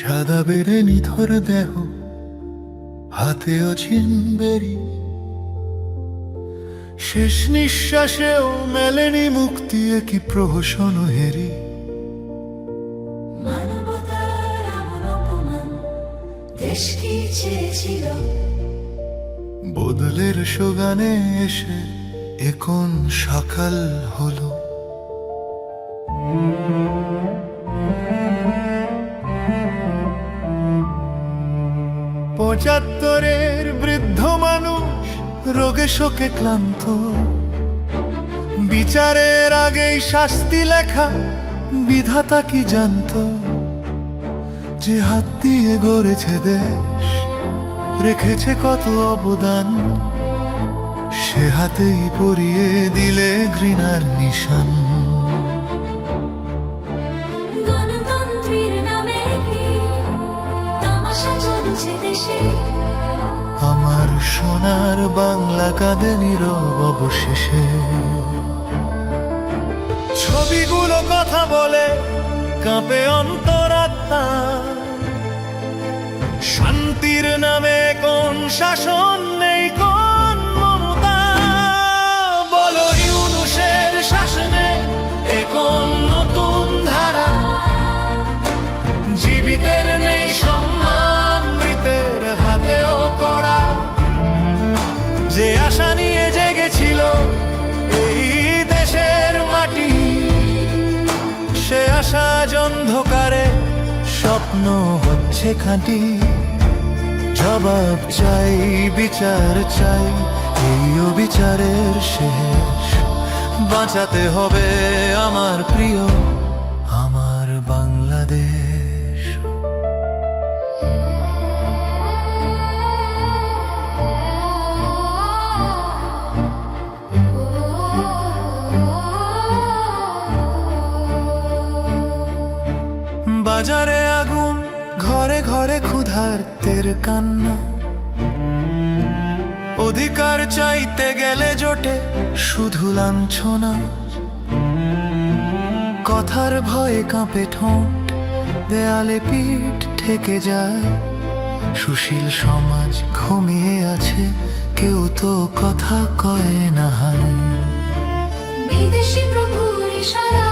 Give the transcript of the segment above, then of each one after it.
খোদা বেড়ে নিথর দেহ হাতেও ছিনবেরি শেষ নিঃশ্বাসেও মেলেনি মুক্তি কি প্রহসন হেরি। বদলের সোগানে এসে এখন সকাল হলো? পঁচাত্তরের বৃদ্ধ মানুষ রোগে শোকে ক্লান্ত। বিচারের আগেই শাস্তি লেখা বিধাতা কি জানত? যে হাত দিয়ে গড়েছে দেশ, রেখেছে কত অবদান? সে হাতেই পরিয়ে দিলে ঘৃণার নিশান। আমার সোনার বাংলা কাঁদে নীরব অবশেষে। ছবিগুলো কথা বলে কাঁপে অন্তরাত্মা। শান্তির নামে কোন শাসন নেই কোন সে আশা আজ অন্ধকারে স্বপ্ন হচ্ছে খাঁটি। জবাব চাই, বিচার চাই, এই বিচারের শেষ। বাঁচাতে হবে আমার প্রিয় বাজারে আগুন, ঘরে ঘরে ক্ষুধার্তের কান্না। অধিকার চাইতে গেলে জোটে শুধু লাঞ্ছনা। কথার ভয়ে কাঁপে ঠোঁট, দেয়ালে পিঠ ঠেকে যায়। সুশীল সমাজ ঘুমিয়ে আছে, কেউ তো কথা কয় না বিদেশি প্রভুর ইশারায়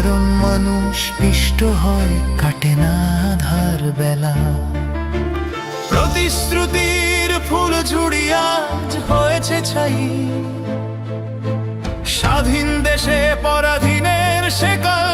সাধারণ মানুষ পিষ্ট হয়, কাটে না ধার বেলা। প্রতিশ্রুতির ফুল ঝুড়িয়া আজ হয়েছে ছাই। স্বাধীন দেশে পরাধীনের সেকাল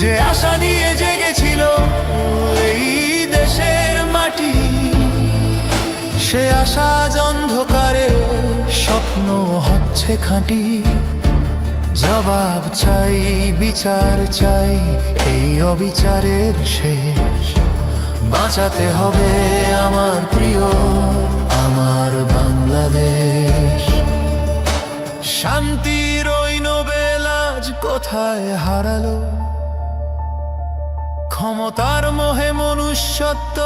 যে আশা নিয়ে জেগেছিল এই দেশের মাটি। সে আশা অন্ধকারে, স্বপ্ন হচ্ছে খাঁটি। জবাব চাই, বিচার চাই, এই অবিচারের শেষ। বাঁচাতে হবে আমার প্রিয়, আমার বাংলাদেশ। শান্তির ওই নোবেল আজ কোথায় হারালো? ক্ষমতার মোহে মনুষ্যত্ব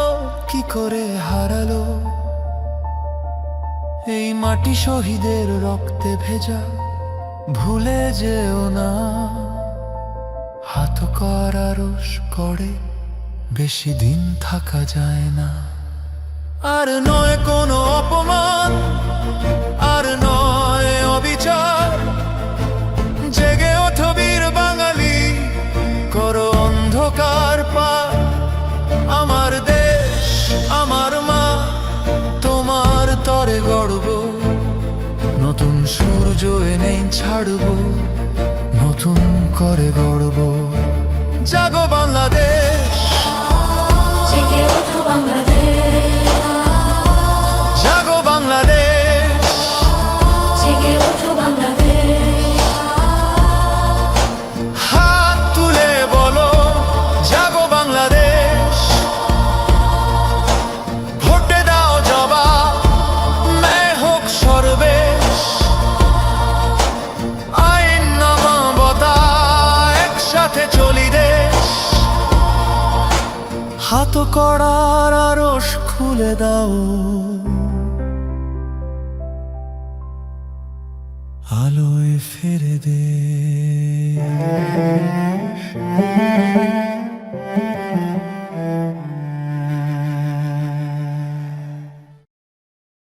কি করে হারালো? এই মাটি শহীদের রক্তে ভেজা, ভুলে যেও না। হাত কর করে, বেশি দিন থাকা যায় না। আর নয় কোনো সূর্য নেই ছাড়ব নতুন করে গড়ব হাত করার আরস খুলে দাও। আলোয় ফেরে দে।